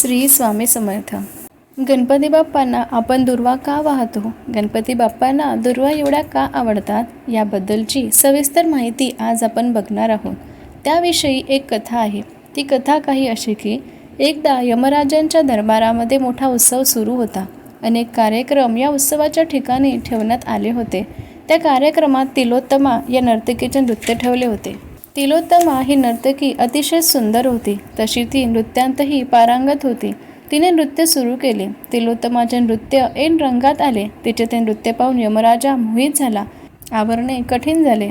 श्री स्वामी समर्थ. गणपती बाप्पांना आपण दुर्वा का वाहतो? गणपती बाप्पांना दुर्वा एवढ्या का आवडतात? याबद्दलची सविस्तर माहिती आज आपण बघणार आहोत. त्याविषयी एक कथा आहे. ती कथा काही अशी की एकदा यमराजांच्या दरबारामध्ये मोठा उत्सव सुरू होता. अनेक कार्यक्रम या उत्सवाच्या ठिकाणी ठेवण्यात आले होते. त्या कार्यक्रमात तिलोत्तमा या नर्तकीचे नृत्य ठेवले होते. तिलोत्तमा ही नर्तकी अतिशय सुंदर होती. तशी ती नृत्यांतही पारंगत होती. तिने नृत्य सुरू केले. तिलोत्तमाचे नृत्य ऐन रंगात आले. तिचे ते नृत्य पाहून यमराजा मोहित झाला. आवरणे कठीण झाले.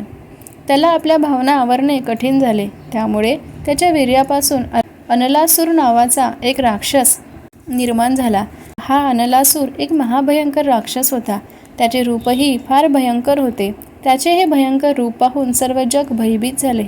त्याला आपल्या भावना आवरणे कठीण झाले. त्यामुळे त्याच्या वीर्यापासून अनलासूर नावाचा एक राक्षस निर्माण झाला. हा अनलासूर एक महाभयंकर राक्षस होता. त्याचे रूपही फार भयंकर होते. त्याचे हे भयंकर रूप पाहून सर्व जग भयभीत झाले.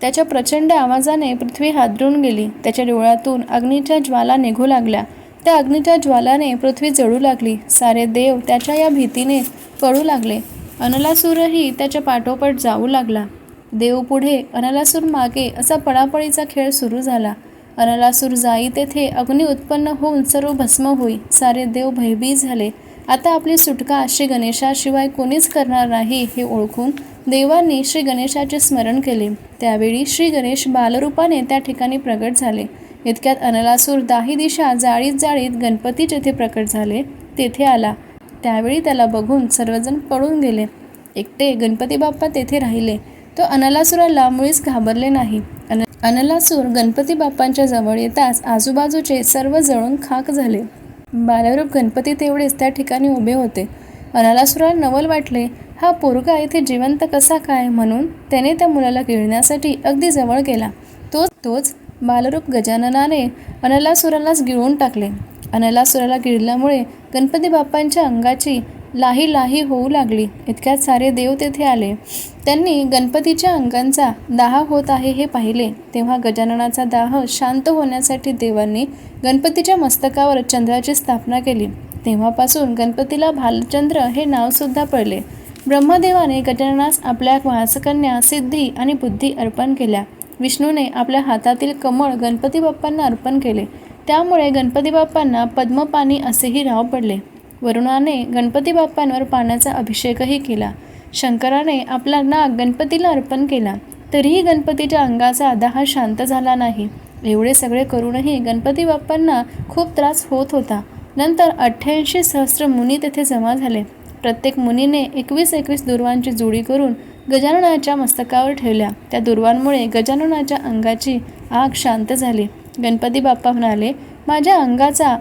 त्याच्या प्रचंड आवाजाने पृथ्वी हादरून गेली. त्याच्या डोळ्यातून अग्नीच्या ज्वाला निघू लागल्या. त्या अग्नीच्या ज्वालाने पृथ्वी जळू लागली. सारे देव त्याच्या या भीतीने पळू लागले. अनलासूरही त्याच्या पाठोपाठ जाऊ लागला. देव पुढे अनलासूर मागे असा पळापळीचा खेळ सुरू झाला. अनलासूर जाई तेथे अग्नी उत्पन्न होऊन सर्व भस्म होई. सारे देव भयभीत झाले. आता आपली सुटका श्री गणेशाशिवाय कोणीच करणार नाही हे ओळखून देवांनी श्री गणेशाचे स्मरण केले. त्यावेळी श्री गणेश बालरूपाने त्या ठिकाणी प्रगट झाले. इतक्यात अनलासूर दाही दिशा जाळीत जाळीत गणपती जेथे प्रकट झाले. तेथे आला. त्यावेळी त्याला बघून सर्वजण पळून गेले. एकटे गणपती बाप्पा तेथे राहिले. तो अनलासुराला मुळीच घाबरले नाही. अन अनलासूर गणपती बाप्पांच्या जवळ येताच आजूबाजूचे सर्व जळून खाक झाले. बालरूप गणपती तेवढेच त्या ठिकाणी उभे होते. अनलासुराला नवल वाटले हा पोरगा इथे जिवंत कसा काय? म्हणून त्याने त्या मुलाला गिळण्यासाठी अगदी जवळ गेला. तोच तोच बालरूप गजाननाने अनलासुरालाच गिळून टाकले. अनलासुराला गिळल्यामुळे गणपती बाप्पांच्या अंगाची लाही लाही होऊ लागली. इतक्यात सारे देव तेथे आले. त्यांनी गणपतीच्या अंगांचा दाह होत आहे हे पाहिले. तेव्हा गजाननाचा दाह शांत होण्यासाठी देवांनी गणपतीच्या मस्तकावर चंद्राची स्थापना केली. तेव्हापासून गणपतीला भालचंद्र हे नावसुद्धा पडले. ब्रह्मदेवाने गजाननास आपल्या वासकन्या सिद्धी आणि बुद्धी अर्पण केल्या. विष्णूने आपल्या हातातील कमळ गणपती बाप्पांना अर्पण केले. त्यामुळे गणपती बाप्पांना पद्मपाणी असेही राव पडले. वरुणाने गणपती बाप्पांवर पाण्याचा अभिषेकही केला. शंकराने आपला नाग गणपतीला अर्पण केला. तरीही गणपतीच्या अंगाचा दाह शांत झाला नाही. एवढे सगळे करूनही गणपती बाप्पांना खूप त्रास होत होता. नंतर अठ्ठ्याऐंशी सहस्र मुनी तेथे जमा झाले. प्रत्येक मुनीने एकवीस एकवीस दुर्वांची जोडी करून गजाननाच्या मस्तकावर ठेवल्या. त्या दुर्वांमुळे गजाननाच्या अंगाची आग शांत झाली. गणपती बाप्पा म्हणाले माझ्या अंगाचा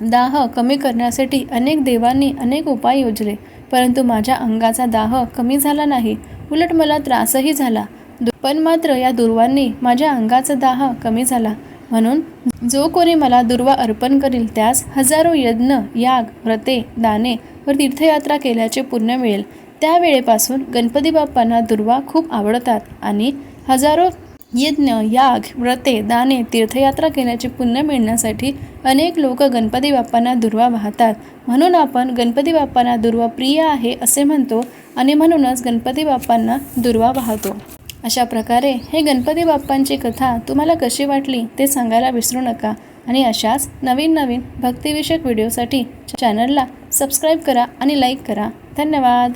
दाह कमी करण्यासाठी अनेक देवांनी अनेक उपाय योजले परंतु माझ्या अंगाचा दाह कमी झाला नाही. उलट मला त्रासही झाला. पण मात्र या दुर्वांनी माझ्या अंगाचा दाह कमी झाला. म्हणून जो कोणी मला दुर्वा अर्पण करील त्यास हजारो यज्ञ याग व्रते दाने व तीर्थयात्रा केल्याचे पुण्य मिळेल. त्यावेळेपासून गणपती बाप्पांना दुर्वा खूप आवडतात आणि हजारो यज्ञ याग व्रते दाने तीर्थयात्रा केल्याचे पुण्य मिळण्यासाठी अनेक लोक गणपती बाप्पांना दुर्वा वाहतात. म्हणून आपण गणपती बाप्पांना दुर्वा प्रिय आहे असे म्हणतो आणि म्हणूनच गणपती बाप्पांना दुर्वा वाहतो. अशा प्रकारे हे गणपती बाप्पांची कथा तुम्हाला कशी वाटली ते सांगायला विसरू नका आणि अशाच नवीन नवीन भक्तिविषयक व्हिडिओसाठी चॅनलला सबस्क्राईब करा आणि लाईक करा. धन्यवाद.